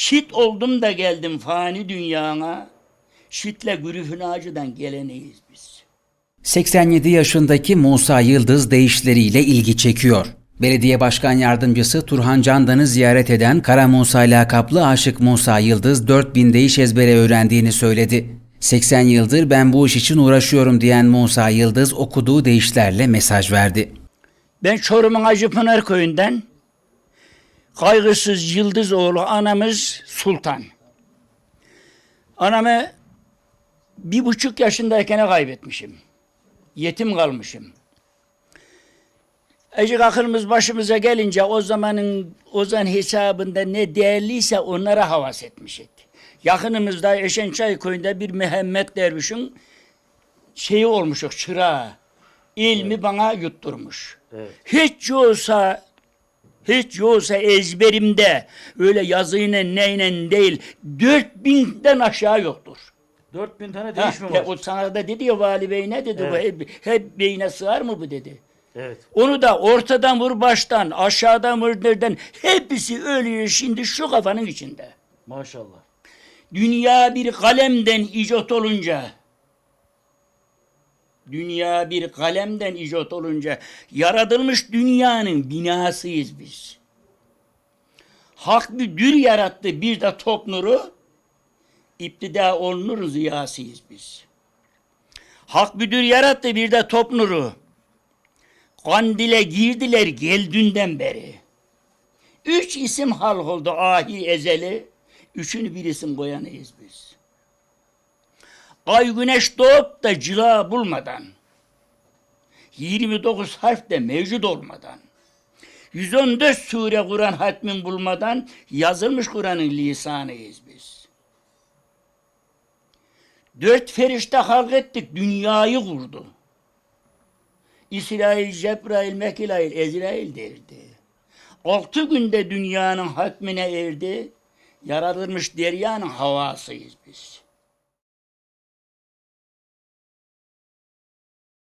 Şit oldum da geldim fani dünyana. Şitle gürüfün ağacıdan geleneyiz biz. 87 yaşındaki Musa Yıldız deyişleriyle ilgi çekiyor. Belediye Başkan Yardımcısı Turhan Candan'ı ziyaret eden Kara Musa lakaplı Aşık Musa Yıldız 4000 deyiş ezbere öğrendiğini söyledi. 80 yıldır ben bu iş için uğraşıyorum diyen Musa Yıldız okuduğu deyişlerle mesaj verdi. Ben Çorum'un Acıpınar köyünden kaygısız Yıldız oğlu anamız Sultan. Anamı bir buçuk yaşındayken kaybetmişim. Yetim kalmışım. Ecik akılımız başımıza gelince o zamanın ozan hesabında ne değerliyse onlara havas etmişik. Yakınımızda Eşençay köyünde bir Mehmet Derviş'in şeyi olmuşuk çırağı. İlmi bana yutturmuş. Hiç yoksa hiç yoksa ezberimde öyle yazıyla neyle değil 4000'den aşağı yoktur. 4000 tane değiş mi var? o sana da dedi ya vali bey ne dedi bu Evet. hep, hep beyine sığar mı bu dedi. Evet. Onu da ortadan vur baştan aşağıdan vur nereden hepsi ölüyor şimdi şu kafanın içinde. Maşallah. Dünya bir kalemden icat olunca Dünya bir kalemden icat olunca yaratılmış dünyanın binasıyız biz. Hak bir dür yarattı bir de tok nuru iptida olunur ziyasıyız biz. Hak bir dür yarattı bir de top nuru. Kandile girdiler geldünden beri. Üç isim halk oldu ahi ezeli. Üçünü bir isim koyanıyız biz. Ay güneş doğup da cila bulmadan, 29 harf de mevcut olmadan, 114 sure Kur'an hatmin bulmadan yazılmış Kur'an'ın lisanıyız biz. Dört ferişte halk ettik, dünyayı kurdu. İsrail, Cebrail, Mekilail, Ezrail derdi. Altı günde dünyanın hatmine erdi. Yaratılmış deryanın havasıyız biz.